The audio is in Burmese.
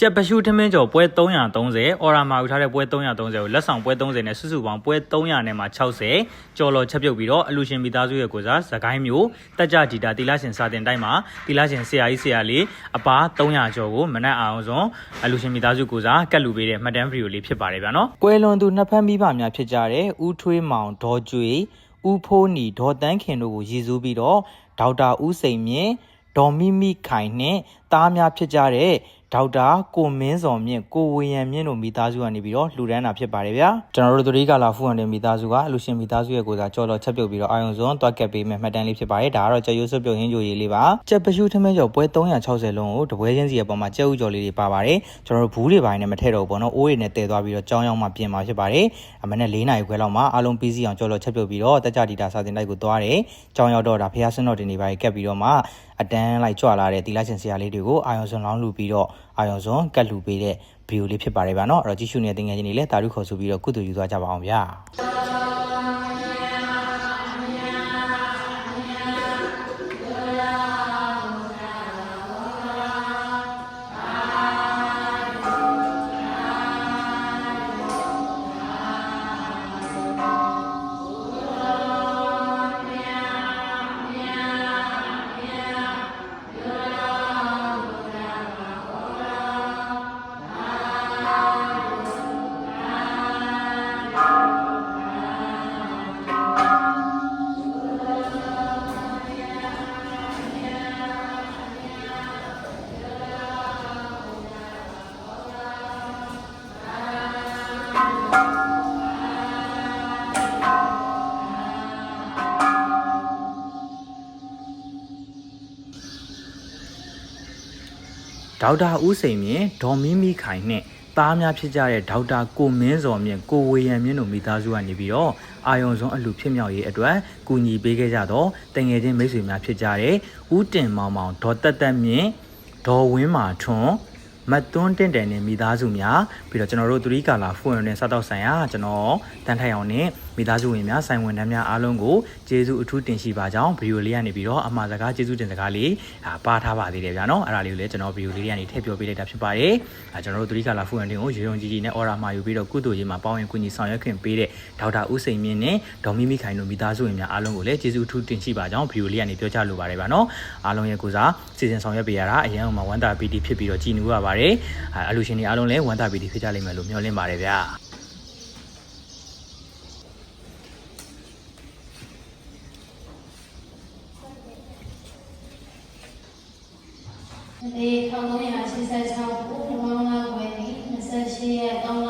ကျက်ပရှုထမင်းကျော်ပွဲ330အော်ရာမာယူထားတဲ့ပွဲ330ကိုလက်ဆောင်ပွဲ30နဲ့စုစုပေါင်းပွဲ300နဲ့မှ60ကျော်လော်ချက်ပြုတ်ပြီးတော့အလူရှင်မိသားစုရဲ့ကိုစားစကိုင်းမျိုးတက်ကြဒီတာတီလာရှင်စာတင်တိုင်းမှာတီလာရှင်ဆရာကြီးဆရာလေးအပါ300ကျော်ကိုမနက်အောင်ဆုံးအလူရှင်မိသားစုကိုစားကတ်လူပေးတဲ့မှတ်တမ်းဗီဒီယိုလေးဖြစ်ပါတယ်ဗျာနော်ကွယ်လွန်သူနှစ်ဖက်မိဘများဖြစ်ကြတဲ့ဦးထွေးမောင်ဒေါ်ကျွေဦးဖိုးနီဒေါ်တန်းခင်တို့ကိုရည်စူးပြီးတော့ဒေါက်တာဦးစိန်မြင့်ဒေါ်မိမိခိုင်နဲ့သားများဖြစ်ကြတဲ့ ဒေါက်တာကိုမင်းစော်မြင့်ကိုဝေယံမြင့်တို့မိသားစုကနေပြီးတော့လှူဒန်းတာဖြစ်ပါတယ်ဗျာကျွန်တော်တို့သတိကလာဖူးဟန်တဲ့မိသားစုကအလူရှင်မိသားစုရဲ့ကိုယ်စားကြော်တော်ချက်ပြုတ်ပြီးတော့အာယုံစွန်းတွက်ကက်ပေးမယ်မှတ်တမ်းလေးဖြစ်ပါတယ်ဒါကတော့ကျက်ရိုးစွပ်ပြုတ်ရင်းကြိုရေးလေးပါကျက်ပရှုထမင်းကျော်ပွဲ360လုံးကိုတပွဲချင်းစီရဲ့ပုံမှာကျက်ဥကျော်လေးတွေပါပါတယ်ကျွန်တော်တို့ဘူးတွေပိုင်းနဲ့မထည့်တော့ဘူးပေါ့နော်အိုးတွေနဲ့တည်သွားပြီးတော့ကြောင်းရောက်မှပြင်มาဖြစ်ပါတယ်အမနဲ့၄နာရီခွဲလောက်မှာအားလုံးပြီးစီအောင်ကြော်တော်ချက်ပြုတ်ပြီးတော့တက်ကြဒီတာစာတင်တိုက်ကိုသွားတယ်ကြောင်းရောက်တော့ဒါဖះဆွန်းတော်တင်နေပါကက်ပြီးတော့မှအတန်းလိုက်ကြွလာတဲ့တီလာရှင်ဆရာလေးတွေကိုအာယုံစွန်လောင်းလူပြီးတော့အာယုံစွန်ကတ်လူပေးတဲ့ဗီဒီယိုလေးဖြစ်ပါတယ်ဗျာနော်အဲ့တော့ကြည့်ရှုနေတဲ့တင်ငယ်ချင်းတွေလည်းတာရုခေါ်ဆိုပြီးတော့ကုတူယူသွားကြပါအောင်ဗျာ ဒေါက်တာဦးစိန်မြင့်ဒေါ်မီမီခိုင်နဲ့သားများဖြစ်ကြတဲ့ဒေါက်တာကိုမင်းစော်မြင့်ကိုဝေယံမြင့်တို့မိသားစုကနေပြီးတော့အာယုံဆုံးအလှဖြစ်မြောက်ရေးအတွက်ကူညီပေးခဲ့ကြတော့တငယ်ချင်းမိတ်ဆွေများဖြစ်ကြတဲ့ဦးတင်မောင်မောင်ဒေါ်တက်တက်မြင့်ဒေါ်ဝင်းမာထွန်းမတ်သွန်းတင့်တယ်နဲ့မိသားစုများပြီးတော့ကျွန်တော်တို့သတိကာလာဖူရနဲ့စားတော့ဆိုင်ရာကျွန်တော်တန်းထိုင်အောင်နဲ့ မိသားစုဝင်များဆိုင်ဝင်တန်းများအားလုံးကိုကျေးဇူးအထူးတင်ရှိပါကြောင်းဗီဒီယိုလေးကနေပြီးတော့အမှားစကားကျေးဇူးတင်စကားလေးအာပါထားပါသေးတယ်ဗျာနော်အဲ့ဒါလေးကိုလည်းကျွန်တော်ဗီဒီယိုလေးတွေကနေထည့်ပြောပေးလိုက်တာဖြစ်ပါတယ်အဲကျွန်တော်တို့သတိကာလာဖူရတင်ကိုရေရုံကြီးကြီးနဲ့အော်ရာမှာယူပြီးတော့ကုသိုလ်ရေးမှာပေါင်းရင်ကူညီဆောင်ရွက်ခွင့်ပေးတဲ့ဒေါက်တာဦးစိန်မြင့်နဲ့ဒေါ်မီမီခိုင်တို့မိသားစုဝင်များအားလုံးကိုလည်းကျေးဇူးအထူးတင်ရှိပါကြောင်းဗီဒီယိုလေးကနေပြောချလိုပါတယ်ဗျာနော်အားလုံးရဲ့ကိုစားစီစဉ်ဆောင်ရွက်ပေးရတာအရင်ကမှဝမ်းသာပီတီဖြစ်ပြီးတော့ကြည်နူးရပါတယ်အဲအလူရှင်တွေအားလုံးလည်းဝမ်းသာပီတီဖြစ်ကြလိမ့်မယ်လို့မျှော်လင့်ပါတယ်ဗျာ 1386ဘုရားမောင်လာွယ်28ရက်3